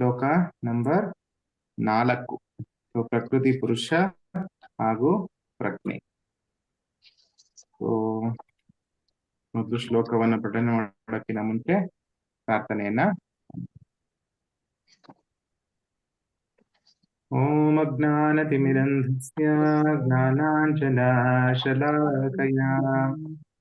ಶ್ಲೋಕ ನಂಬರ್ ನಾಲ್ಕು ಸೊ ಪ್ರಕೃತಿ ಪುರುಷ ಹಾಗೂ ಪ್ರಜ್ಞೆ ಸೊ ಮೊದಲು ಶ್ಲೋಕವನ್ನ ಪಠನೆ ಮಾಡೋಕ್ಕಿಂತ ಮುಂಚೆ ಪ್ರಾರ್ಥನೆಯನ್ನ ಓಂ ಅಜ್ಞಾನತಿಮಿರಂಧಸ್ಯ ಜ್ಞಾನಾಂಜನಾಶಲಾಕಯಾ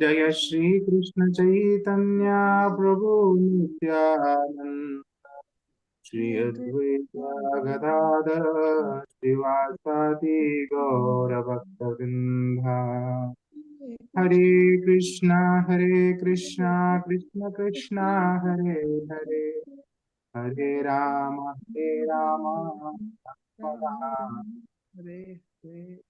जय श्री कृष्ण चैतन्य प्रभु नित्यानंद श्री अद्वैत गदाधर श्रीवासादि हरे कृष्णा हरे कृष्णा, कृष्ण कृष्णा, हरे हरे। हरे राम। हरे राम, हरे हरे।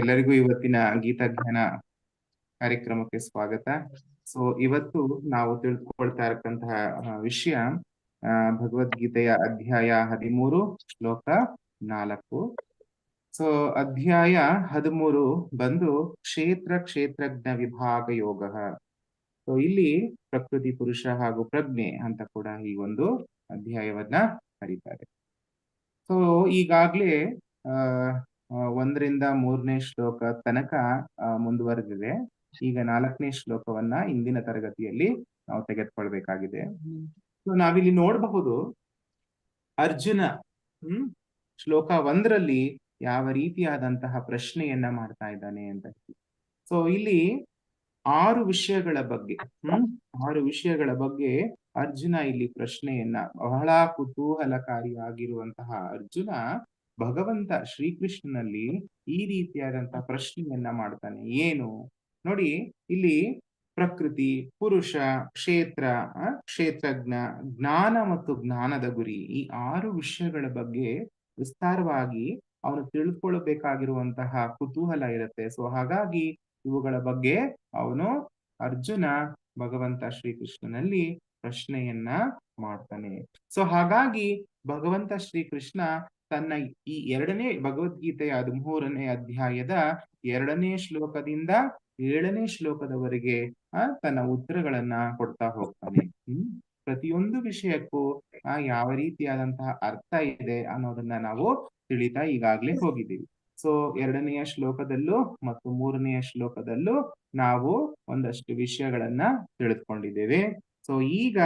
ಎಲ್ಲರಿಗೂ ಇವತ್ತಿನ ಗೀತಜ್ಞಾನ ಕಾರ್ಯಕ್ರಮಕ್ಕೆ ಸ್ವಾಗತ. ಸೊ ಇವತ್ತು ನಾವು ತಿಳ್ಕೊಳ್ತಾ ಇರತಕ್ಕಂತಹ ವಿಷಯ ಭಗವದ್ಗೀತೆಯ ಅಧ್ಯಾಯ ಹದಿಮೂರು ಶ್ಲೋಕ ನಾಲ್ಕು. ಸೊ ಅಧ್ಯಾಯ ಹದಿಮೂರು ಬಂದು ಕ್ಷೇತ್ರ ಕ್ಷೇತ್ರಜ್ಞ ವಿಭಾಗ ಯೋಗ. ಸೊ ಇಲ್ಲಿ ಪ್ರಕೃತಿ ಪುರುಷ ಹಾಗೂ ಪ್ರಜ್ಞೆ ಅಂತ ಕೂಡ ಈ ಒಂದು ಅಧ್ಯಾಯವನ್ನ ಕರೀತಾರೆ. ಸೊ ಈಗಾಗ್ಲೇ ಆ, ಒಂದರಿಂದ ಮೂರನೇ ಶ್ಲೋಕ ತನಕ ಮುಂದುವರೆದಿದೆ. ಈಗ ನಾಲ್ಕನೇ ಶ್ಲೋಕವನ್ನ ಇಂದಿನ ತರಗತಿಯಲ್ಲಿ ನಾವು ತೆಗೆದುಕೊಳ್ಬೇಕಾಗಿದೆ. ನಾವಿಲ್ಲಿ ನೋಡಬಹುದು ಅರ್ಜುನ, ಹ್ಮ್, ಶ್ಲೋಕ ಒಂದರಲ್ಲಿ ಯಾವ ರೀತಿಯಾದಂತಹ ಪ್ರಶ್ನೆಯನ್ನ ಮಾಡ್ತಾ ಇದ್ದಾನೆ ಅಂತ ಸೊ ಇಲ್ಲಿ ಆರು ವಿಷಯಗಳ ಬಗ್ಗೆ, ಹ್ಮ್, ಆರು ವಿಷಯಗಳ ಬಗ್ಗೆ ಅರ್ಜುನ ಇಲ್ಲಿ ಪ್ರಶ್ನೆಯನ್ನ ಬಹಳ ಕುತೂಹಲಕಾರಿಯಾಗಿರುವಂತಹ ಅರ್ಜುನ ಭಗವಂತ ಶ್ರೀಕೃಷ್ಣನಲ್ಲಿ ಈ ರೀತಿಯಾದಂತಹ ಪ್ರಶ್ನೆಯನ್ನ ಮಾಡ್ತಾನೆ. ಏನು? ನೋಡಿ, ಇಲ್ಲಿ ಪ್ರಕೃತಿ, ಪುರುಷ, ಕ್ಷೇತ್ರ ಕ್ಷೇತ್ರಜ್ಞ, ಜ್ಞಾನ ಮತ್ತು ಜ್ಞಾನದ ಗುರಿ ಈ ಆರು ವಿಷಯಗಳ ಬಗ್ಗೆ ವಿಸ್ತಾರವಾಗಿ ಅವನು ತಿಳ್ಕೊಳ್ಬೇಕಾಗಿರುವಂತಹ ಕುತೂಹಲ ಇರುತ್ತೆ. ಸೊ ಹಾಗಾಗಿ ಇವುಗಳ ಬಗ್ಗೆ ಅವನು ಅರ್ಜುನ ಭಗವಂತ ಶ್ರೀಕೃಷ್ಣನಲ್ಲಿ ಪ್ರಶ್ನೆಯನ್ನ ಮಾಡ್ತಾನೆ. ಸೊ ಹಾಗಾಗಿ ಭಗವಂತ ಶ್ರೀಕೃಷ್ಣ ತನ್ನ ಈ ಎರಡನೇ ಭಗವದ್ಗೀತೆಯ ಹದಿಮೂರನೇ ಅಧ್ಯಾಯದ ಎರಡನೇ ಶ್ಲೋಕದಿಂದ ಏಳನೇ ಶ್ಲೋಕದವರೆಗೆ, ಆ, ತನ್ನ ಉತ್ತರಗಳನ್ನ ಕೊಡ್ತಾ ಹೋಗ್ತಾನೆ. ಹ್ಮ್, ಪ್ರತಿಯೊಂದು ವಿಷಯಕ್ಕೂ, ಆ, ಯಾವ ರೀತಿಯಾದಂತಹ ಅರ್ಥ ಇದೆ ಅನ್ನೋದನ್ನ ನಾವು ತಿಳಿತಾ ಈಗಾಗ್ಲೇ ಹೋಗಿದ್ದೀವಿ. ಸೊ, ಎರಡನೆಯ ಶ್ಲೋಕದಲ್ಲೂ ಮತ್ತು ಮೂರನೆಯ ಶ್ಲೋಕದಲ್ಲೂ ನಾವು ಒಂದಷ್ಟು ವಿಷಯಗಳನ್ನ ತಿಳಿದುಕೊಂಡಿದ್ದೇವೆ. ಸೊ, ಈಗ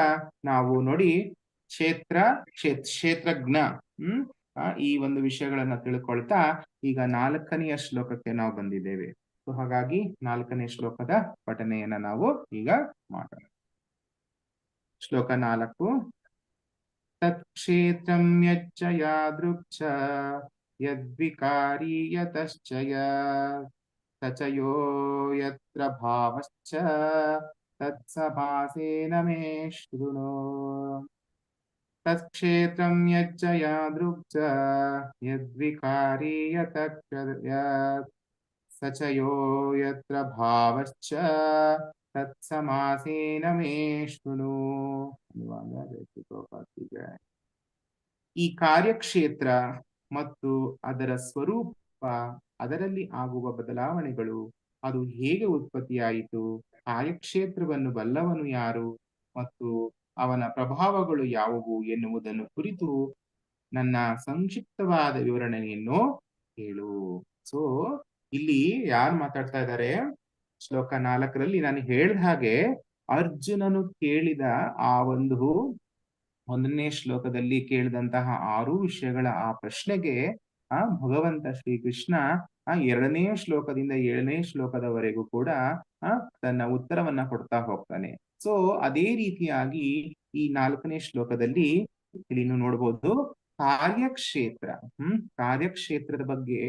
ನಾವು ನೋಡಿ, ಕ್ಷೇತ್ರ, ಕ್ಷೇತ್, ಕ್ಷೇತ್ರಜ್ಞ, ಹ್ಮ್ ಈ ಒಂದು ವಿಷಯಗಳನ್ನ ತಿಳ್ಕೊಳ್ತಾ ಈಗ ನಾಲ್ಕನೆಯ ಶ್ಲೋಕಕ್ಕೆ ನಾವು ಬಂದಿದ್ದೇವೆ. ಸೊ, ಹಾಗಾಗಿ ನಾಲ್ಕನೇ ಶ್ಲೋಕದ ಪಠನೆಯನ್ನ ನಾವು ಈಗ ಮಾಡೋಣ. ಶ್ಲೋಕ ನಾಲ್ಕು. ತತ್ಕ್ಷೇತ್ರಂ ಯಾದೃಕ್ಷ ಯದ್ವಿಕಾರಿ ಯತಶ್ಚಯ ಸಚಯೋ ಯತ್ರ ಭಾವಶ್ಚ ತತ್ಸಭಾಸೇನ ಮೇ ಶೃಣು. ತತ್ಕ್ಷೇತ್ರಂ ಯಚ್ಚ ಯಾದೃಕ್ಷ ಯದ್ವಿಕಾರಿ ಸಚಯೋ ಯತ್ರ ಬೇಕು ಗೋಪಾಲ್ಗೆ. ಈ ಕಾರ್ಯಕ್ಷೇತ್ರ ಮತ್ತು ಅದರ ಸ್ವರೂಪ, ಅದರಲ್ಲಿ ಆಗುವ ಬದಲಾವಣೆಗಳು, ಅದು ಹೇಗೆ ಉತ್ಪತ್ತಿಯಾಯಿತು, ಕಾರ್ಯಕ್ಷೇತ್ರವನ್ನು ಬಲ್ಲವನು ಯಾರು ಮತ್ತು ಅವನ ಪ್ರಭಾವಗಳು ಯಾವುವು ಎನ್ನುವುದನ್ನು ಕುರಿತು ನನ್ನ ಸಂಕ್ಷಿಪ್ತವಾದ ವಿವರಣೆಯನ್ನು ಹೇಳು. ಸೊ ಇಲ್ಲಿ ಯಾರು ಮಾತಾಡ್ತಾ ಇದ್ದಾರೆ? ಶ್ಲೋಕ ನಾಲ್ಕರಲ್ಲಿ ನಾನು ಹೇಳಿದ ಹಾಗೆ ಅರ್ಜುನನು ಕೇಳಿದ ಆ ಒಂದು ಒಂದನೇ ಶ್ಲೋಕದಲ್ಲಿ ಕೇಳಿದಂತಹ ಆರು ವಿಷಯಗಳ ಆ ಪ್ರಶ್ನೆಗೆ, ಆ, ಭಗವಂತ ಶ್ರೀಕೃಷ್ಣ, ಆ, ಎರಡನೇ ಶ್ಲೋಕದಿಂದ ಏಳನೇ ಶ್ಲೋಕದವರೆಗೂ ಕೂಡ, ಆ, ತನ್ನ ಉತ್ತರವನ್ನ ಕೊಡ್ತಾ ಹೋಗ್ತಾನೆ. ಸೊ ಅದೇ ರೀತಿಯಾಗಿ ಈ ನಾಲ್ಕನೇ ಶ್ಲೋಕದಲ್ಲಿ ಇಲ್ಲಿ ನೋಡಬಹುದು ಕಾರ್ಯಕ್ಷೇತ್ರ, ಹ್ಮ್, ಕಾರ್ಯಕ್ಷೇತ್ರದ ಬಗ್ಗೆ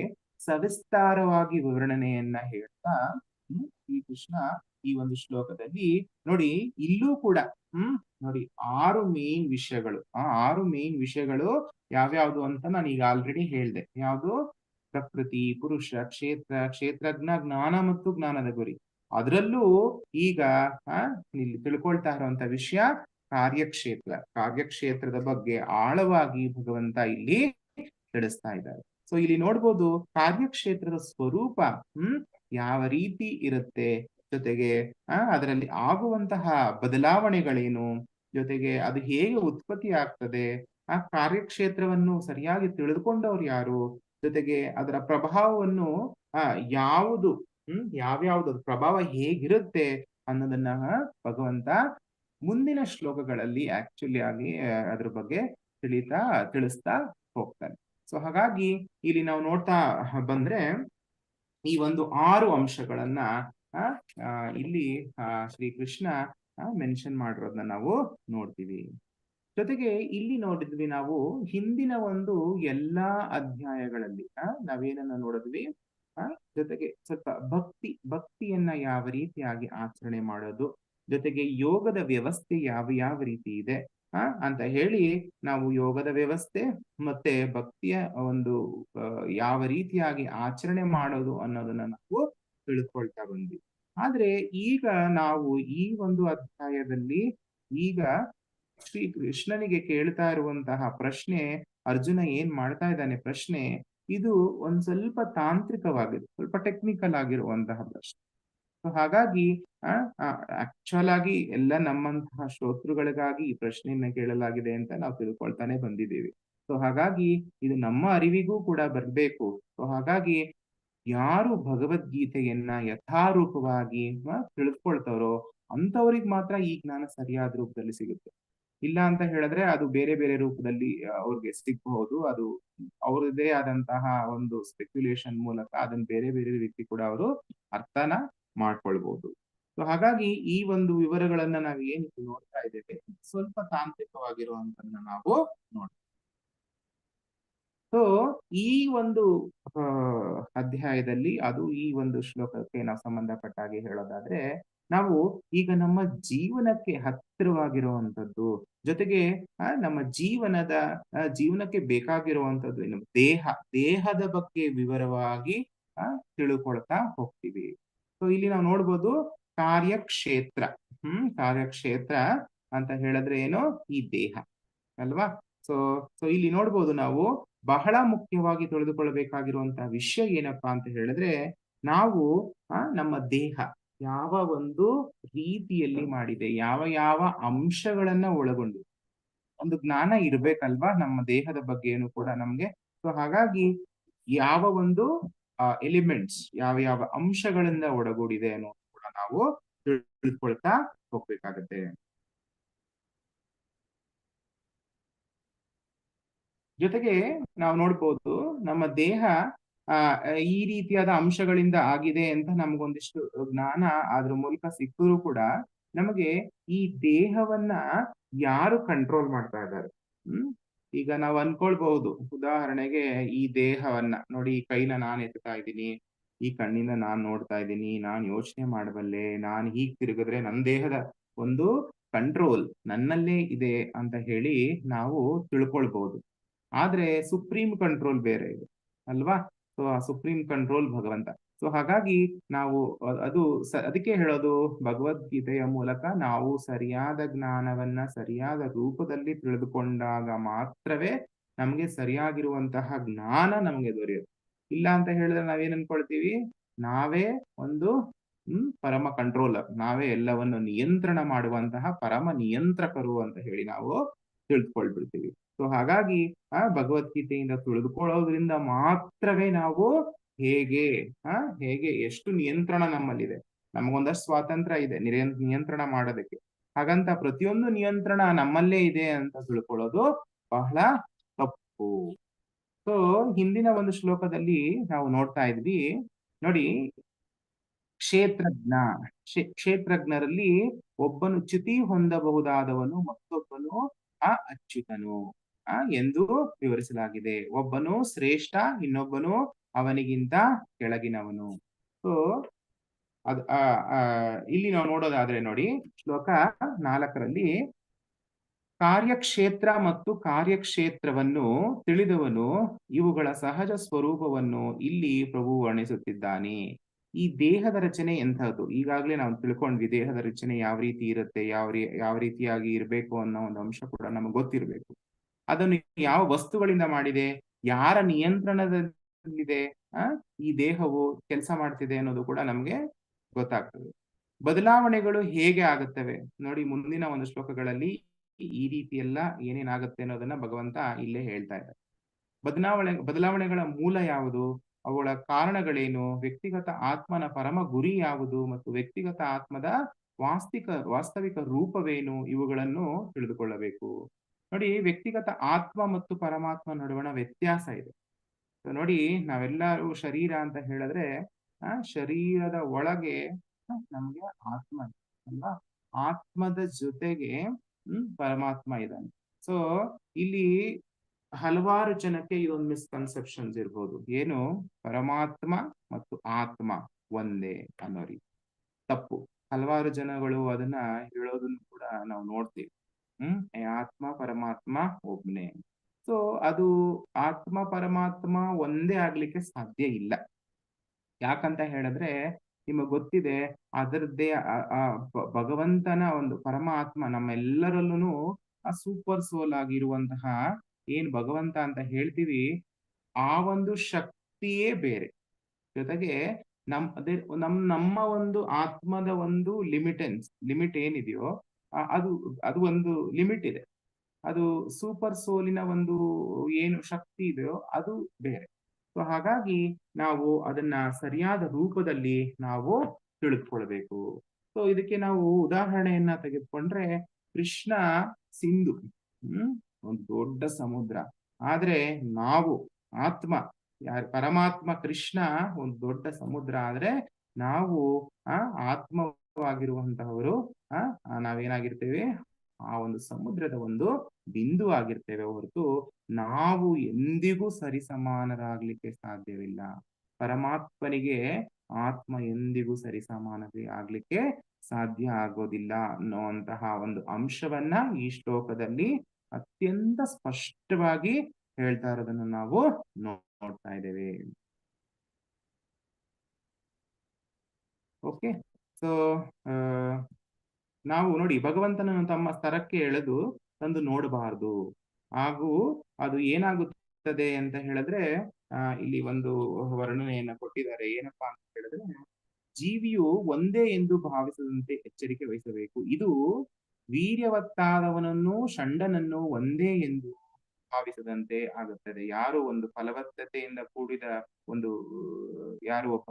ಸವಿಸ್ತಾರವಾಗಿ ವಿವರಣೆಯನ್ನ ಹೇಳ್ತಾ ಈ ಶ್ರೀಕೃಷ್ಣ ಈ ಒಂದು ಶ್ಲೋಕದಲ್ಲಿ ನೋಡಿ, ಇಲ್ಲೂ ಕೂಡ, ಹ್ಮ್, ನೋಡಿ ಆರು ಮೇನ್ ವಿಷಯಗಳು, ಆ ಆರು ಮೇನ್ ವಿಷಯಗಳು ಯಾವ್ಯಾವ್ದು ಅಂತ ನಾನು ಈಗ ಆಲ್ರೆಡಿ ಹೇಳ್ದೆ. ಯಾವುದು? ಪ್ರಕೃತಿ, ಪುರುಷ, ಕ್ಷೇತ್ರ, ಕ್ಷೇತ್ರಜ್ಞ, ಜ್ಞಾನ ಮತ್ತು ಜ್ಞಾನದ ಗುರಿ. ಅದರಲ್ಲೂ ಈಗ ಇಲ್ಲಿ ತಿಳ್ಕೊಳ್ತಾ ಇರುವಂತ ವಿಷಯ ಕಾರ್ಯಕ್ಷೇತ್ರ. ಕಾರ್ಯಕ್ಷೇತ್ರದ ಬಗ್ಗೆ ಆಳವಾಗಿ ಭಗವಂತ ಇಲ್ಲಿ ತಿಳಿಸ್ತಾ ಇದ್ದಾರೆ. ಸೊ ಇಲ್ಲಿ ನೋಡ್ಬೋದು ಕಾರ್ಯಕ್ಷೇತ್ರದ ಸ್ವರೂಪ, ಹ್ಮ್, ಯಾವ ರೀತಿ ಇರುತ್ತೆ? ಜೊತೆಗೆ, ಆ, ಅದರಲ್ಲಿ ಆಗುವಂತಹ ಬದಲಾವಣೆಗಳೇನು? ಜೊತೆಗೆ ಅದು ಹೇಗೆ ಉತ್ಪತ್ತಿ ಆಗ್ತದೆ? ಆ, ಕಾರ್ಯಕ್ಷೇತ್ರವನ್ನು ಸರಿಯಾಗಿ ತಿಳಿದುಕೊಂಡವ್ರು ಯಾರು? ಜೊತೆಗೆ ಅದರ ಪ್ರಭಾವವನ್ನು, ಆ, ಯಾವುದು ಹ್ಮ್, ಯಾವ್ಯಾವ್ದು ಪ್ರಭಾವ ಹೇಗಿರುತ್ತೆ ಅನ್ನೋದನ್ನ ಭಗವಂತ ಮುಂದಿನ ಶ್ಲೋಕಗಳಲ್ಲಿ ಆಕ್ಚುಲಿ ಆಗಿ ಅದ್ರ ಬಗ್ಗೆ ತಿಳಿತಾ, ತಿಳಿಸ್ತಾ ಹೋಗ್ತಾನೆ. ಸೊ ಹಾಗಾಗಿ ಇಲ್ಲಿ ನಾವು ನೋಡ್ತಾ ಬಂದ್ರೆ ಈ ಒಂದು ಆರು ಅಂಶಗಳನ್ನ ಇಲ್ಲಿ, ಆ ಶ್ರೀಕೃಷ್ಣ ಮೆನ್ಷನ್ ಮಾಡಿರೋದನ್ನ ನಾವು ನೋಡ್ತೀವಿ. ಜೊತೆಗೆ ಇಲ್ಲಿ ನೋಡಿದ್ವಿ ನಾವು ಹಿಂದಿನ ಒಂದು ಎಲ್ಲಾ ಅಧ್ಯಾಯಗಳಲ್ಲಿ ನಾವೇನನ್ನ ನೋಡಿದ್ವಿ? ಜೊತೆಗೆ ಸ್ವಲ್ಪ ಭಕ್ತಿ, ಭಕ್ತಿಯನ್ನ ಯಾವ ರೀತಿಯಾಗಿ ಆಚರಣೆ ಮಾಡೋದು, ಜೊತೆಗೆ ಯೋಗದ ವ್ಯವಸ್ಥೆ ಯಾವ ಯಾವ ರೀತಿ ಇದೆ, ಆ, ಅಂತ ಹೇಳಿ ನಾವು ಯೋಗದ ವ್ಯವಸ್ಥೆ ಮತ್ತೆ ಭಕ್ತಿಯ ಒಂದು ಯಾವ ರೀತಿಯಾಗಿ ಆಚರಣೆ ಮಾಡೋದು ಅನ್ನೋದನ್ನ ನಾವು ತಿಳ್ಕೊಳ್ತಾ ಬಂದ್ವಿ. ಆದ್ರೆ ಈಗ ನಾವು ಈ ಒಂದು ಅಧ್ಯಾಯದಲ್ಲಿ ಈಗ ಶ್ರೀ ಕೃಷ್ಣನಿಗೆ ಕೇಳ್ತಾ ಇರುವಂತಹ ಪ್ರಶ್ನೆ, ಅರ್ಜುನ ಏನ್ ಮಾಡ್ತಾ ಇದ್ದಾನೆ ಪ್ರಶ್ನೆ ಇದು ಒಂದ್ ಸ್ವಲ್ಪ ತಾಂತ್ರಿಕವಾಗಿದೆ ಸ್ವಲ್ಪ ಟೆಕ್ನಿಕಲ್ ಆಗಿರುವಂತಹ ಪ್ರಶ್ನೆ ಸೊ ಹಾಗಾಗಿ ಆಕ್ಚುಲ್ ಆಗಿ ಎಲ್ಲ ನಮ್ಮಂತಹ ಶ್ರೋತೃಗಳಿಗಾಗಿ ಈ ಪ್ರಶ್ನೆಯನ್ನ ಕೇಳಲಾಗಿದೆ ಅಂತ ನಾವು ತಿಳ್ಕೊಳ್ತಾನೆ ಬಂದಿದ್ದೀವಿ. ಸೊ ಹಾಗಾಗಿ ಇದು ನಮ್ಮ ಅರಿವಿಗೂ ಕೂಡ ಬರ್ಬೇಕು. ಸೊ ಹಾಗಾಗಿ ಯಾರು ಭಗವದ್ಗೀತೆಯನ್ನ ಯಥಾರೂಪವಾಗಿ ತಿಳಿದುಕೊಳ್ತಾರೋ ಅಂತವ್ರಿಗೆ ಮಾತ್ರ ಈ ಜ್ಞಾನ ಸರಿಯಾದ ರೂಪದಲ್ಲಿ ಸಿಗುತ್ತೆ. ಇಲ್ಲ ಅಂತ ಹೇಳಿದ್ರೆ ಅದು ಬೇರೆ ಬೇರೆ ರೂಪದಲ್ಲಿ ಅವ್ರಿಗೆ ಸಿಗಬಹುದು. ಅದು ಅವ್ರದೇ ಆದಂತಹ ಒಂದು ಸ್ಪೆಕ್ಯುಲೇಷನ್ ಮೂಲಕ ಅದನ್ನ ಬೇರೆ ಬೇರೆ ರೀತಿ ಕೂಡ ಅವರು ಅರ್ಥನ ಮಾಡ್ಕೊಳ್ಬಹುದು. ಸೊ ಹಾಗಾಗಿ ಈ ಒಂದು ವಿವರಗಳನ್ನ ನಾವು ಏನು ನೋಡ್ತಾ ಇದ್ದೇವೆ, ಸ್ವಲ್ಪ ತಾಂತ್ರಿಕವಾಗಿರುವಂತನ್ನ ನಾವು ನೋಡ್ತೀವಿ ಸೊ ಈ ಒಂದು ಅಧ್ಯಾಯದಲ್ಲಿ ಅದು ಈ ಒಂದು ಶ್ಲೋಕಕ್ಕೆ ನಾವು ಸಂಬಂಧಪಟ್ಟ ಹಾಗೆ ಹೇಳೋದಾದ್ರೆ ನಾವು ಈಗ ನಮ್ಮ ಜೀವನಕ್ಕೆ ಹತ್ತಿರವಾಗಿರುವಂತದ್ದು ಜೊತೆಗೆ ನಮ್ಮ ಜೀವನದ ಜೀವನಕ್ಕೆ ಬೇಕಾಗಿರುವಂತದ್ದು ಏನು, ದೇಹ, ದೇಹದ ಬಗ್ಗೆ ವಿವರವಾಗಿ ತಿಳ್ಕೊಳ್ತಾ ಹೋಗ್ತೀವಿ. ಸೊ ಇಲ್ಲಿ ನಾವು ನೋಡ್ಬೋದು ಕಾರ್ಯಕ್ಷೇತ್ರ, ಹ್ಮ್, ಕಾರ್ಯಕ್ಷೇತ್ರ ಅಂತ ಹೇಳಿದ್ರೆ ಏನು, ಈ ದೇಹ, ಅಲ್ವಾ? ಸೊ ಸೊ ಇಲ್ಲಿ ನೋಡ್ಬೋದು ನಾವು ಬಹಳ ಮುಖ್ಯವಾಗಿ ತಿಳಿದುಕೊಳ್ಳಬೇಕಾಗಿರುವಂತಹ ವಿಷಯ ಏನಪ್ಪಾ ಅಂತ ಹೇಳಿದ್ರೆ, ನಾವು ನಮ್ಮ ದೇಹ ಯಾವ ಒಂದು ರೀತಿಯಲ್ಲಿ ಮಾಡಿದೆ, ಯಾವ ಯಾವ ಅಂಶಗಳನ್ನ ಒಳಗೊಂಡಿದೆ. ಒಂದು ಜ್ಞಾನ ಇರ್ಬೇಕಲ್ವಾ? ನಮ್ಮ ದೇಹದ ಬಗ್ಗೆನು ಕೂಡ ನಮ್ಗೆ. ಸೊ ಹಾಗಾಗಿ ಯಾವ ಒಂದು ಎಲಿಮೆಂಟ್ಸ್ ಯಾವ ಯಾವ ಅಂಶಗಳಿಂದ ಒಳಗೂಡಿದೆ ಅನ್ನೋದು ಕೂಡ ನಾವು ತಿಳ್ಕೊಳ್ತಾ ಹೋಗ್ಬೇಕಾಗತ್ತೆ. ಜೊತೆಗೆ ನಾವು ನೋಡ್ಬೋದು, ನಮ್ಮ ದೇಹ ಆ, ಈ ರೀತಿಯಾದ ಅಂಶಗಳಿಂದ ಆಗಿದೆ ಅಂತ ನಮಗೊಂದಿಷ್ಟು ಜ್ಞಾನ ಅದ್ರ ಮೂಲಕ ಸಿಕ್ಕರೂ ಕೂಡ ನಮಗೆ ಈ ದೇಹವನ್ನ ಯಾರು ಕಂಟ್ರೋಲ್ ಮಾಡ್ತಾ ಇದ್ದಾರೆ? ಈಗ ನಾವು ಅನ್ಕೊಳ್ಬಹುದು, ಉದಾಹರಣೆಗೆ ಈ ದೇಹವನ್ನ, ನೋಡಿ ಈ ಕೈನ ನಾನ್ ಎತ್ತಾ ಇದ್ದೀನಿ, ಈ ಕಣ್ಣಿಂದ ನಾನ್ ನೋಡ್ತಾ ಇದ್ದೀನಿ, ನಾನ್ ಯೋಚನೆ ಮಾಡಬಲ್ಲೆ, ನಾನ್ ಹೀಗ್ ತಿರುಗಿದ್ರೆ ನನ್ನ ದೇಹದ ಒಂದು ಕಂಟ್ರೋಲ್ ನನ್ನಲ್ಲೇ ಇದೆ ಅಂತ ಹೇಳಿ ನಾವು ತಿಳ್ಕೊಳ್ಬಹುದು. ಆದ್ರೆ ಸುಪ್ರೀಂ ಕಂಟ್ರೋಲ್ ಬೇರೆ ಇದೆ, ಅಲ್ವಾ? ಸೊ ಆ ಸುಪ್ರೀಂ ಕಂಟ್ರೋಲ್ ಭಗವಂತ. ಸೊ ಹಾಗಾಗಿ ನಾವು ಅದು ಅದಕ್ಕೆ ಹೇಳೋದು ಭಗವದ್ಗೀತೆಯ ಮೂಲಕ ನಾವು ಸರಿಯಾದ ಜ್ಞಾನವನ್ನ ಸರಿಯಾದ ರೂಪದಲ್ಲಿ ತಿಳಿದುಕೊಂಡಾಗ ಮಾತ್ರವೇ ನಮ್ಗೆ ಸರಿಯಾಗಿರುವಂತಹ ಜ್ಞಾನ ನಮ್ಗೆ ದೊರೆಯುತ್ತೆ. ಇಲ್ಲ ಅಂತ ಹೇಳಿದ್ರೆ ನಾವೇನ್ ಅನ್ಕೊಳ್ತೀವಿ? ನಾವೇ ಒಂದು, ಹ್ಮ್, ಪರಮ ಕಂಟ್ರೋಲರ್ ನಾವೇ ಎಲ್ಲವನ್ನು ನಿಯಂತ್ರಣ ಮಾಡುವಂತಹ ಪರಮ ನಿಯಂತ್ರಕರು ಅಂತ ಹೇಳಿ ನಾವು ತಿಳಿದುಕೊಳ್ಬಿಡ್ತೀವಿ ಸೊ ಹಾಗಾಗಿ ಆ ಭಗವದ್ಗೀತೆಯಿಂದ ತಿಳಿದುಕೊಳ್ಳೋದ್ರಿಂದ ಮಾತ್ರವೇ ನಾವು ಹೇಗೆ, ಆ, ಹೇಗೆ ಎಷ್ಟು ನಿಯಂತ್ರಣ ನಮ್ಮಲ್ಲಿದೆ. ನಮಗೊಂದಷ್ಟು ಸ್ವಾತಂತ್ರ್ಯ ಇದೆ ನಿಯಂತ್ರಣ ಮಾಡೋದಕ್ಕೆ. ಹಾಗಂತ ಪ್ರತಿಯೊಂದು ನಿಯಂತ್ರಣ ನಮ್ಮಲ್ಲೇ ಇದೆ ಅಂತ ತಿಳ್ಕೊಳ್ಳೋದು ಬಹಳ ತಪ್ಪು. ಸೊ ಹಿಂದಿನ ಒಂದು ಶ್ಲೋಕದಲ್ಲಿ ನಾವು ನೋಡ್ತಾ ಇದ್ವಿ, ನೋಡಿ, ಕ್ಷೇತ್ರಜ್ಞ ಕ್ಷೇತ್ರಜ್ಞರಲ್ಲಿ ಒಬ್ಬನು ಚ್ಯುತಿ ಹೊಂದಬಹುದಾದವನು, ಮತ್ತೊಬ್ಬನು ಆ ಅಚ್ಯುತನು. ಆ ಎಂದು ವಿವರಿಸಲಾಗಿದೆ. ಒಬ್ಬನು ಶ್ರೇಷ್ಠ, ಇನ್ನೊಬ್ಬನು ಅವನಿಗಿಂತ ಕೆಳಗಿನವನು. ಸೊ, ಅದ್ ಇಲ್ಲಿ ನಾವು ನೋಡೋದಾದ್ರೆ ನೋಡಿ, ಶ್ಲೋಕ ನಾಲ್ಕರಲ್ಲಿ ಕಾರ್ಯಕ್ಷೇತ್ರ ಮತ್ತು ಕಾರ್ಯಕ್ಷೇತ್ರವನ್ನು ತಿಳಿದವನು ಇವುಗಳ ಸಹಜ ಸ್ವರೂಪವನ್ನು ಇಲ್ಲಿ ಪ್ರಭು ವರ್ಣಿಸುತ್ತಿದ್ದಾನೆ. ಈ ದೇಹದ ರಚನೆ ಎಂಥದ್ದು? ಈಗಾಗಲೇ ನಾವು ತಿಳ್ಕೊಂಡ್ವಿ ದೇಹದ ರಚನೆ ಯಾವ ರೀತಿ ಇರುತ್ತೆ, ಯಾವ ಯಾವ ರೀತಿಯಾಗಿ ಇರಬೇಕು ಅನ್ನೋ ಒಂದು ಅಂಶ ಕೂಡ ನಮಗೆ ಗೊತ್ತಿರಬೇಕು. ಅದನ್ನು ಯಾವ ವಸ್ತುಗಳಿಂದ ಮಾಡಿದೆ? ಯಾರ ನಿಯಂತ್ರಣದಲ್ಲಿದೆ? ಆ, ಈ ದೇಹವು ಕೆಲಸ ಮಾಡ್ತಿದೆ ಅನ್ನೋದು ಕೂಡ ನಮ್ಗೆ ಗೊತ್ತಾಗ್ತದೆ. ಬದಲಾವಣೆಗಳು ಹೇಗೆ ಆಗುತ್ತವೆ? ನೋಡಿ, ಮುಂದಿನ ಒಂದು ಶ್ಲೋಕಗಳಲ್ಲಿ ಈ ರೀತಿ ಎಲ್ಲ ಏನೇನಾಗುತ್ತೆ ಅನ್ನೋದನ್ನ ಭಗವಂತ ಇಲ್ಲೇ ಹೇಳ್ತಾ ಇದ್ದಾರೆ. ಬದಲಾವಣೆ, ಬದಲಾವಣೆಗಳ ಮೂಲ ಯಾವುದು? ಅವುಗಳ ಕಾರಣಗಳೇನು? ವ್ಯಕ್ತಿಗತ ಆತ್ಮನ ಪರಮ ಗುರಿ ಯಾವುದು? ಮತ್ತು ವ್ಯಕ್ತಿಗತ ಆತ್ಮದ ವಾಸ್ತಿಕ, ವಾಸ್ತವಿಕ ರೂಪವೇನು? ಇವುಗಳನ್ನು ತಿಳಿದುಕೊಳ್ಳಬೇಕು. ನೋಡಿ, ವ್ಯಕ್ತಿಗತ ಆತ್ಮ ಮತ್ತು ಪರಮಾತ್ಮ ನಡುವಣ ವ್ಯತ್ಯಾಸ ಇದೆ. ನೋಡಿ, ನಾವೆಲ್ಲರೂ ಶರೀರ ಅಂತ ಹೇಳಿದ್ರೆ, ಆ, ಶರೀರದ ಒಳಗೆ ನಮ್ಗೆ ಆತ್ಮ ಇದೆ, ಅಲ್ವಾ? ಆತ್ಮದ ಜೊತೆಗೆ, ಹ್ಮ್, ಪರಮಾತ್ಮ ಇದ್ದಾನೆ. ಸೊ ಇಲ್ಲಿ ಹಲವಾರು ಜನಕ್ಕೆ ಇದೊಂದು ಮಿಸ್ಕನ್ಸೆಪ್ಷನ್ಸ್ ಇರ್ಬೋದು. ಏನು? ಪರಮಾತ್ಮ ಮತ್ತು ಆತ್ಮ ಒಂದೇ ಅನ್ನೋ ರೀತಿ. ತಪ್ಪು. ಹಲವಾರು ಜನಗಳು ಅದನ್ನ ಹೇಳೋದನ್ನು ಕೂಡ ನಾವು ನೋಡ್ತೀವಿ. ಹ್ಮ್ ಆತ್ಮ ಪರಮಾತ್ಮ ಒಬ್ನೇ. ಸೊ ಅದು ಆತ್ಮ ಪರಮಾತ್ಮ ಒಂದೇ ಆಗ್ಲಿಕ್ಕೆ ಸಾಧ್ಯ ಇಲ್ಲ. ಯಾಕಂತ ಹೇಳಿದ್ರೆ, ನಿಮಗೆ ಗೊತ್ತಿದೆ, ಅದರದ್ದೇ ಭಗವಂತನ ಒಂದು ಪರಮಾತ್ಮ ನಮ್ಮೆಲ್ಲರಲ್ಲೂ ಆ ಸೂಪರ್ ಸೋಲ್ ಆಗಿರುವಂತಹ ಏನ್ ಭಗವಂತ ಅಂತ ಹೇಳ್ತೀವಿ, ಆ ಒಂದು ಶಕ್ತಿಯೇ ಬೇರೆ. ಜೊತೆಗೆ ನಮ್, ಅದೇ, ನಮ್, ನಮ್ಮ ಒಂದು ಆತ್ಮದ ಒಂದು ಲಿಮಿಟೆನ್ಸ್, ಲಿಮಿಟ್ ಏನಿದೆಯೋ ಅದು ಅದು ಒಂದು ಲಿಮಿಟ್ ಇದೆ. ಅದು ಸೂಪರ್ ಸೋಲಿನ ಒಂದು ಏನು ಶಕ್ತಿ ಇದೆಯೋ ಅದು ಬೇರೆ. ಸೊ ಹಾಗಾಗಿ ನಾವು ಅದನ್ನ ಸರಿಯಾದ ರೂಪದಲ್ಲಿ ನಾವು ತಿಳಿದುಕೊಳ್ಬೇಕು ಸೊ ಇದಕ್ಕೆ ನಾವು ಉದಾಹರಣೆಯನ್ನ ತೆಗೆದುಕೊಂಡ್ರೆ ಕೃಷ್ಣ ಸಿಂಧು, ಹ್ಮ್, ಒಂದು ದೊಡ್ಡ ಸಮುದ್ರ. ಆದ್ರೆ ನಾವು ಆತ್ಮ, ಯಾರ, ಪರಮಾತ್ಮ ಕೃಷ್ಣ ಒಂದು ದೊಡ್ಡ ಸಮುದ್ರ. ಆದ್ರೆ ನಾವು, ಆ ಆತ್ಮವಾಗಿರುವಂತಹವರು ಆ ಆ, ನಾವೇನಾಗಿರ್ತೇವೆ? ಆ ಒಂದು ಸಮುದ್ರದ ಒಂದು ಬಿಂದು ಆಗಿರ್ತೇವೆ ಹೊರತು ನಾವು ಎಂದಿಗೂ ಸರಿಸಮಾನರಾಗ್ಲಿಕ್ಕೆ ಸಾಧ್ಯವಿಲ್ಲ. ಪರಮಾತ್ಮನಿಗೆ ಆತ್ಮ ಎಂದಿಗೂ ಸರಿಸಮಾನತೆ ಆಗ್ಲಿಕ್ಕೆ ಸಾಧ್ಯ ಆಗೋದಿಲ್ಲ ಅನ್ನುವಂತಹ ಒಂದು ಅಂಶವನ್ನ ಈ ಶ್ಲೋಕದಲ್ಲಿ ಅತ್ಯಂತ ಸ್ಪಷ್ಟವಾಗಿ ಹೇಳ್ತಾ ಇರೋದನ್ನು ನಾವು ನೋಡ್ತಾ ಇದ್ದೇವೆ. ಓಕೆ? ಸೊ ನಾವು ನೋಡಿ ಭಗವಂತನನ್ನು ತಮ್ಮ ಸ್ತರಕ್ಕೆ ಎಳೆದು ತಂದು ನೋಡಬಾರದು. ಹಾಗೂ ಅದು ಏನಾಗುತ್ತದೆ ಅಂತ ಹೇಳಿದ್ರೆ ಇಲ್ಲಿ ಒಂದು ವರ್ಣನೆಯನ್ನ ಕೊಟ್ಟಿದ್ದಾರೆ. ಏನಪ್ಪಾ ಅಂತ ಹೇಳಿದ್ರೆ, ಜೀವಿಯು ಒಂದೇ ಎಂದು ಭಾವಿಸದಂತೆ ಎಚ್ಚರಿಕೆ ವಹಿಸಬೇಕು. ಇದು ವೀರ್ಯವತ್ತಾದವನನ್ನು ಷಂಡನನ್ನು ಒಂದೇ ಎಂದು ಭಾವಿಸದಂತೆ ಆಗುತ್ತದೆ. ಯಾರು ಒಂದು ಫಲವತ್ತತೆಯಿಂದ ಕೂಡಿದ ಒಂದು, ಯಾರು ಒಬ್ಬ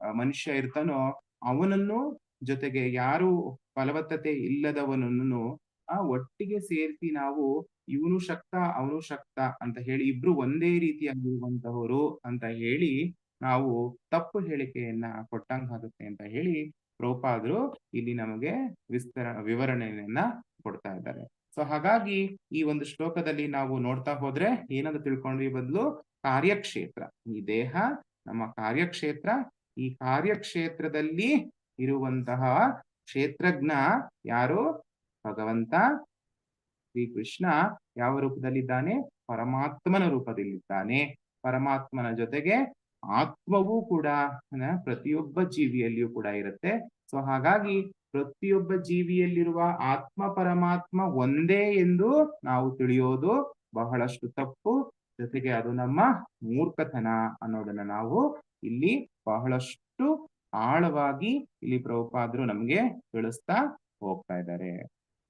ಮನುಷ್ಯ ಇರ್ತಾನೋ ಅವನನ್ನು ಜೊತೆಗೆ ಯಾರು ಫಲವತ್ತತೆ ಇಲ್ಲದವನನ್ನು ಆ ಒಟ್ಟಿಗೆ ಸೇರಿಸಿ ನಾವು ಇವನು ಶಕ್ತ, ಅವನು ಶಕ್ತ ಅಂತ ಹೇಳಿ ಇಬ್ರು ಒಂದೇ ರೀತಿಯಾಗಿರುವಂತಹವರು ಅಂತ ಹೇಳಿ ನಾವು ತಪ್ಪು ಹೇಳಿಕೆಯನ್ನ ಕೊಟ್ಟಂಗಾಗುತ್ತೆ ಅಂತ ಹೇಳಿ ಪ್ರೋಪಾದ್ರು ಇಲ್ಲಿ ನಮಗೆ ವಿಸ್ತರ, ವಿವರಣೆಯನ್ನ ಕೊಡ್ತಾ ಇದ್ದಾರೆ. ಸೊ ಹಾಗಾಗಿ ಈ ಒಂದು ಶ್ಲೋಕದಲ್ಲಿ ನಾವು ನೋಡ್ತಾ ಹೋದ್ರೆ ಏನಂತ ತಿಳ್ಕೊಂಡ್ವಿ ಬದಲು ಕಾರ್ಯಕ್ಷೇತ್ರ. ಈ ದೇಹ, ನಮ್ಮ ಕಾರ್ಯಕ್ಷೇತ್ರ ಈ ಕಾರ್ಯಕ್ಷೇತ್ರದಲ್ಲಿ ಇರುವಂತಹ ಕ್ಷೇತ್ರಜ್ಞ ಯಾರು? ಭಗವಂತ. ಶ್ರೀಕೃಷ್ಣ ಯಾವ ರೂಪದಲ್ಲಿದ್ದಾನೆ? ಪರಮಾತ್ಮನ ರೂಪದಲ್ಲಿದ್ದಾನೆ. ಪರಮಾತ್ಮನ ಜೊತೆಗೆ ಆತ್ಮವೂ ಕೂಡ ಪ್ರತಿಯೊಬ್ಬ ಜೀವಿಯಲ್ಲಿಯೂ ಕೂಡ ಇರುತ್ತೆ. ಸೊ ಹಾಗಾಗಿ ಪ್ರತಿಯೊಬ್ಬ ಜೀವಿಯಲ್ಲಿರುವ ಆತ್ಮ, ಪರಮಾತ್ಮ ಒಂದೇ ಎಂದು ನಾವು ತಿಳಿಯೋದು ಬಹಳಷ್ಟು ತಪ್ಪು. ಜೊತೆಗೆ ಅದು ನಮ್ಮ ಮೂರ್ಖತನ ಅನ್ನೋದನ್ನ ನಾವು ಇಲ್ಲಿ ಬಹಳಷ್ಟು ಆಳವಾಗಿ ಇಲ್ಲಿ ಪ್ರಭುಪಾದ್ರು ನಮ್ಗೆ ತಿಳಿಸ್ತಾ ಹೋಗ್ತಾ ಇದ್ದಾರೆ.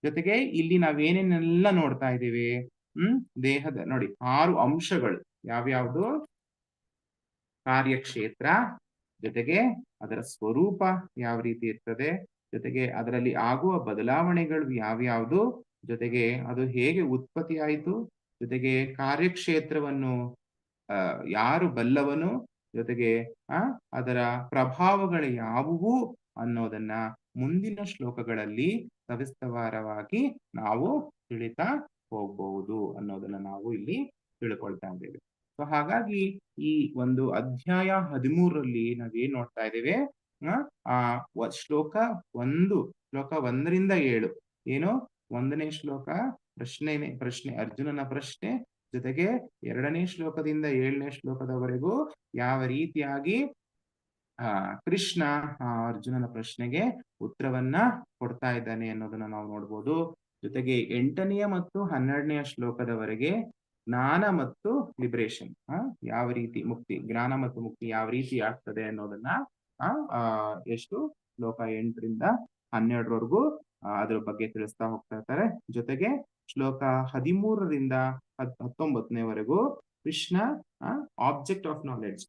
ಜೊತೆಗೆ ಇಲ್ಲಿ ನಾವೇನೇನೆಲ್ಲ ನೋಡ್ತಾ ಇದ್ದೀವಿ? ಹ್ಮ್, ದೇಹದ ನೋಡಿ ಆರು ಅಂಶಗಳು ಯಾವ್ಯಾವ್ದು? ಕಾರ್ಯಕ್ಷೇತ್ರ, ಜೊತೆಗೆ ಅದರ ಸ್ವರೂಪ ಯಾವ ರೀತಿ ಇರ್ತದೆ? ಜೊತೆಗೆ ಅದರಲ್ಲಿ ಆಗುವ ಬದಲಾವಣೆಗಳು ಯಾವ್ಯಾವುದು? ಜೊತೆಗೆ ಅದು ಹೇಗೆ ಉತ್ಪತ್ತಿ ಆಯಿತು? ಜೊತೆಗೆ ಕಾರ್ಯಕ್ಷೇತ್ರವನ್ನು ಯಾರು ಬಲ್ಲವನು? ಜೊತೆಗೆ ಆ ಅದರ ಪ್ರಭಾವಗಳು ಯಾವುವು ಅನ್ನೋದನ್ನ ಮುಂದಿನ ಶ್ಲೋಕಗಳಲ್ಲಿ ಸವಿಸ್ತವಾರವಾಗಿ ನಾವು ತಿಳಿತಾ ಹೋಗ್ಬಹುದು ಅನ್ನೋದನ್ನ ನಾವು ಇಲ್ಲಿ ತಿಳ್ಕೊಳ್ತಾ ಇದ್ದೇವೆ. ಸೊ ಹಾಗಾಗಿ ಈ ಒಂದು ಅಧ್ಯಾಯ ಹದಿಮೂರರಲ್ಲಿ ನಾವೇನ್ ನೋಡ್ತಾ ಇದ್ದೇವೆ? ಆ, ಶ್ಲೋಕ ಒಂದು ಶ್ಲೋಕ ಒಂದರಿಂದ ಏಳು. ಏನು? ಒಂದನೇ ಶ್ಲೋಕ ಪ್ರಶ್ನೆನೆ ಪ್ರಶ್ನೆ ಅರ್ಜುನನ ಪ್ರಶ್ನೆ ಜೊತೆಗೆ ಎರಡನೇ ಶ್ಲೋಕದಿಂದ ಏಳನೇ ಶ್ಲೋಕದವರೆಗೂ ಯಾವ ರೀತಿಯಾಗಿ, ಆ, ಕೃಷ್ಣ ಅರ್ಜುನನ ಪ್ರಶ್ನೆಗೆ ಉತ್ತರವನ್ನ ಕೊಡ್ತಾ ಇದ್ದಾನೆ ಅನ್ನೋದನ್ನ ನಾವು ನೋಡ್ಬೋದು. ಜೊತೆಗೆ ಎಂಟನೆಯ ಮತ್ತು ಹನ್ನೆರಡನೆಯ ಶ್ಲೋಕದವರೆಗೆ ಜ್ಞಾನ ಮತ್ತು ಲಿಬ್ರೇಷನ್, ಆ, ಯಾವ ರೀತಿ ಮುಕ್ತಿ, ಜ್ಞಾನ ಮತ್ತು ಮುಕ್ತಿ ಯಾವ ರೀತಿ ಆಗ್ತದೆ ಅನ್ನೋದನ್ನ, ಆ ಎಷ್ಟು? ಶ್ಲೋಕ ಎಂಟರಿಂದ ಹನ್ನೆರಡರವರೆಗೂ ಅದ್ರ ಬಗ್ಗೆ ತಿಳಿಸ್ತಾ ಹೋಗ್ತಾ ಇರ್ತಾರೆ. ಜೊತೆಗೆ ಶ್ಲೋಕ ಹದಿಮೂರರಿಂದ ಹತ್, ಹತ್ತೊಂಬತ್ತನೇವರೆಗೂ Krishna object of knowledge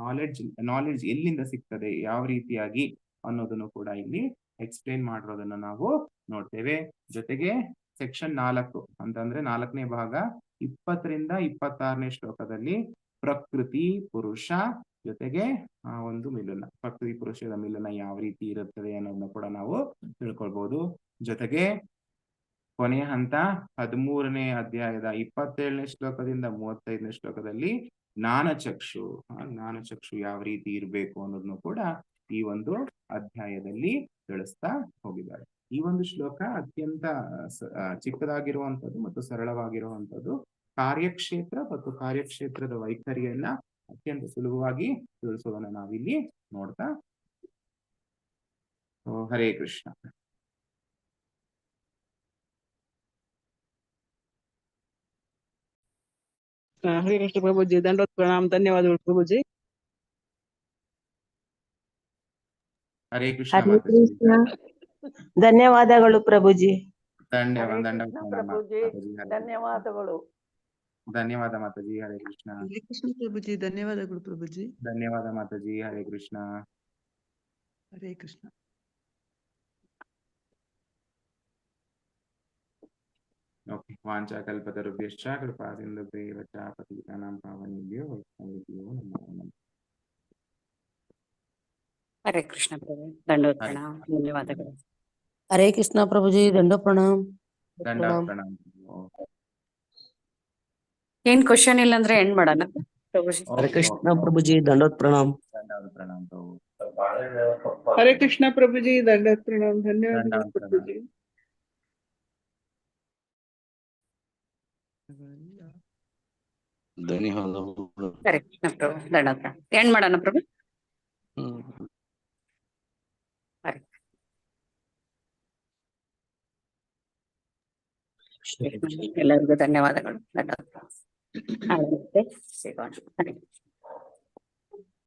knowledge knowledge ಎಲ್ಲಿಂದ ಸಿಗ್ತದೆ, ಯಾವ ರೀತಿಯಾಗಿ ಅನ್ನೋದನ್ನು ಕೂಡ ಇಲ್ಲಿ ಎಕ್ಸ್ಪ್ಲೇನ್ ಮಾಡಿರೋದನ್ನ ನಾವು ನೋಡ್ತೇವೆ. ಜೊತೆಗೆ ಸೆಕ್ಷನ್ ನಾಲ್ಕು ಅಂತಂದ್ರೆ ನಾಲ್ಕನೇ ಭಾಗ ಇಪ್ಪತ್ತರಿಂದ ಇಪ್ಪತ್ತಾರನೇ ಶ್ಲೋಕದಲ್ಲಿ ಪ್ರಕೃತಿ, ಪುರುಷ ಜೊತೆಗೆ ಒಂದು ಮಿಲನ. ಪ್ರಕೃತಿ, ಪುರುಷದ ಮಿಲನ ಯಾವ ರೀತಿ ಇರುತ್ತದೆ ಅನ್ನೋದನ್ನ ಕೂಡ ನಾವು ತಿಳ್ಕೊಳ್ಬಹುದು ಜೊತೆಗೆ ಕೊನೆಯ ಹಂತ ಹದಿಮೂರನೇ ಅಧ್ಯಾಯದ ಇಪ್ಪತ್ತೇಳನೇ ಶ್ಲೋಕದಿಂದ ಮೂವತ್ತೈದನೇ ಶ್ಲೋಕದಲ್ಲಿ ಜ್ಞಾನಚಕ್ಷು. ಜ್ಞಾನಚಕ್ಷು ಯಾವ ರೀತಿ ಇರಬೇಕು ಅನ್ನೋದನ್ನು ಕೂಡ ಈ ಒಂದು ಅಧ್ಯಾಯದಲ್ಲಿ ತಿಳಿಸ್ತಾ ಹೋಗಿದ್ದಾರೆ. ಈ ಒಂದು ಶ್ಲೋಕ ಅತ್ಯಂತ ಚಿಕ್ಕದಾಗಿರುವಂತದ್ದು ಮತ್ತು ಸರಳವಾಗಿರುವಂತದ್ದು ಕಾರ್ಯಕ್ಷೇತ್ರ ಮತ್ತು ಕಾರ್ಯಕ್ಷೇತ್ರದ ವೈಖರಿಯನ್ನ ಅತ್ಯಂತ ಸುಲಭವಾಗಿ ತಿಳಿಸೋದನ್ನ ನಾವಿಲ್ಲಿ ನೋಡ್ತಾ ಹರೇ ಕೃಷ್ಣ. ಆ, ಹರೇ ಕೃಷ್ಣ ಪ್ರಭುಜಿ ದಂಡೋತ್ ಪ್ರಣಾಮ್ ಧನ್ಯವಾದಗಳು ಪ್ರಭುಜಿ. ಹರೇ ಕೃಷ್ಣ ಹರೇ ಮಾತಾಜಿ ಕೃಷ್ಣ. ಧನ್ಯವಾದಗಳು ಪ್ರಭುಜಿ. ಧನ್ಯವಾದ ಹರೇ ದಂಡ ಕೃಷ್ಣ ಪ್ರಣಾಮ ಪ್ರಭುಜಿ ಮಾತಾಜಿ ಹರೇ ಕೃಷ್ಣ. ಧನ್ಯವಾದಗಳು. ಧನ್ಯವಾದ ಮಾತಾಜಿ ಹರೇ ಕೃಷ್ಣ. ಹರೇ ಕೃಷ್ಣ ಪ್ರಭುಜಿ ಧನ್ಯವಾದಗಳು ಪ್ರಭುಜಿ. ಧನ್ಯವಾದ ಮಾತಾಜಿ ಹರೇ ಕೃಷ್ಣ. ಹರೇ ಕೃಷ್ಣ. ಓಕೆ ವಾಂಚಾಕಲ್ಪತರುಭ್ಯಶ್ಚ ಕೃಪಾ ಸಿಂಧುಭ್ಯೇವ ಚ ಪತಿತಾನಾಂ ಪಾವನೇಭ್ಯೋ ವೈಷ್ಣವೇಭ್ಯೋ ನಮೋ ನಮಃ ಹರೇ ಕೃಷ್ಣ ಪ್ರಭು ದಂಡೋತ್ ಪ್ರಣಾಮ ಧನ್ಯವಾದಗಳು ಹರೇ ಕೃಷ್ಣ ಪ್ರಭುಜಿ ದಂಡೋ ಪ್ರಣಾಮ ದಂಡ ಪ್ರಣಾಮ್. ಏನ್ ಕ್ವಶನ್ ಇಲ್ಲ ಅಂದ್ರೆ ಎಂಡ್ ಮಾಡೋಣ? ಪ್ರಭುಜಿ. ಹರೇ ಕೃಷ್ಣ ಪ್ರಭುಜಿ ದಂಡೋತ್ ಪ್ರಣಾಮ್ ದಂಡೋತ್ ಪ್ರಣಾಮ ಪ್ರಭು ಹರೇ ಕೃಷ್ಣ ಪ್ರಭುಜಿ ದಂಡೋತ್ ಪ್ರಣಾಮ್ ಧನ್ಯವಾದಗಳು ಪ್ರಣಾಮ. ಪ್ರಭುಜಿ ಕರೆಕ್ಟ್ ಕೃಷ್ಣ ಪ್ರಭು ಎಂಡ್ ಮಾಡೋಣ ಪ್ರಭು ಹ್ಮ್. ಎಲ್ಲರಿಗೂ ಧನ್ಯವಾದಗಳು ದಂಡೋತ್ ಪ್ರಣಾಮ. ನಾಳೆ ಮತ್ತೆ ಸಿಗೋಣ